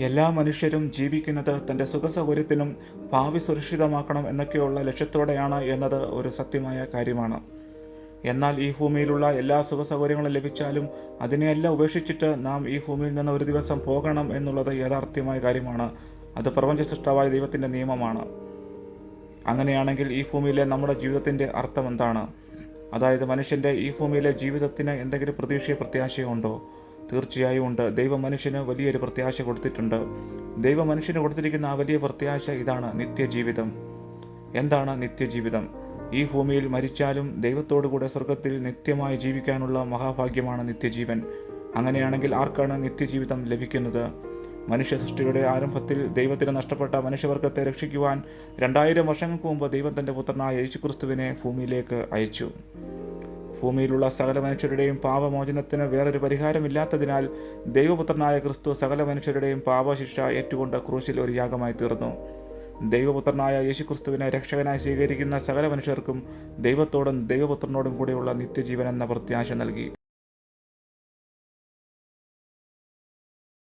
എല്ലാ മനുഷ്യരും ജീവിക്കുന്നത് തന്റെ സുഖസൗകര്യത്തിനും ഭാവി സുരക്ഷിതമാക്കണം എന്നൊക്കെയുള്ള ലക്ഷ്യത്തോടെയാണ് എന്നത് ഒരു സത്യമായ കാര്യമാണ്. എന്നാൽ ഈ ഭൂമിയിലുള്ള എല്ലാ സുഖസൗകര്യങ്ങളും ലഭിച്ചാലും അതിനെയെല്ലാം ഉപേക്ഷിച്ചിട്ട് നാം ഈ ഭൂമിയിൽ നിന്ന് ഒരു ദിവസം പോകണം എന്നുള്ളത് യാഥാർത്ഥ്യമായ കാര്യമാണ്. അത് പ്രപഞ്ച സൃഷ്ടാവായ ദൈവത്തിന്റെ നിയമമാണ്. അങ്ങനെയാണെങ്കിൽ ഈ ഭൂമിയിലെ നമ്മുടെ ജീവിതത്തിന്റെ അർത്ഥം എന്താണ്? അതായത് മനുഷ്യന്റെ ഈ ഭൂമിയിലെ ജീവിതത്തിന് എന്തെങ്കിലും പ്രതീക്ഷയോ പ്രത്യാശയോ ഉണ്ടോ? തീർച്ചയായും ഉണ്ട്. ദൈവം മനുഷ്യന് വലിയൊരു പ്രത്യാശ കൊടുത്തിട്ടുണ്ട്. ദൈവം മനുഷ്യന് കൊടുത്തിരിക്കുന്ന ആ വലിയ പ്രത്യാശ ഇതാണ് നിത്യജീവിതം. എന്താണ് നിത്യജീവിതം? ഈ ഭൂമിയിൽ മരിച്ചാലും ദൈവത്തോടു കൂടെ സ്വർഗത്തിൽ നിത്യമായി ജീവിക്കാനുള്ള മഹാഭാഗ്യമാണ് നിത്യജീവൻ. അങ്ങനെയാണെങ്കിൽ ആർക്കാണ് നിത്യജീവിതം ലഭിക്കുന്നത്? മനുഷ്യ സൃഷ്ടിയുടെ ആരംഭത്തിൽ ദൈവത്തിന് നഷ്ടപ്പെട്ട മനുഷ്യവർഗത്തെ രക്ഷിക്കുവാൻ രണ്ടായിരം വർഷങ്ങൾക്ക് മുമ്പ് ദൈവം തന്റെ പുത്രനായ യേശുക്രിസ്തുവിനെ ഭൂമിയിലേക്ക് അയച്ചു. ഭൂമിയിലുള്ള സകല മനുഷ്യരുടെയും പാപമോചനത്തിന് വേറൊരു പരിഹാരമില്ലാത്തതിനാൽ ദൈവപുത്രനായ ക്രിസ്തു സകല മനുഷ്യരുടെയും പാപശിക്ഷ ഏറ്റുകൊണ്ട് ക്രൂശിൽ ഒരു യാഗമായി തീർന്നു. ദൈവപുത്രനായ യേശുക്രിസ്തുവിനെ രക്ഷകനായി സ്വീകരിക്കുന്ന സകല മനുഷ്യർക്കും ദൈവത്തോടും ദൈവപുത്രനോടും കൂടെയുള്ള നിത്യജീവൻ എന്ന പ്രത്യാശ നൽകി.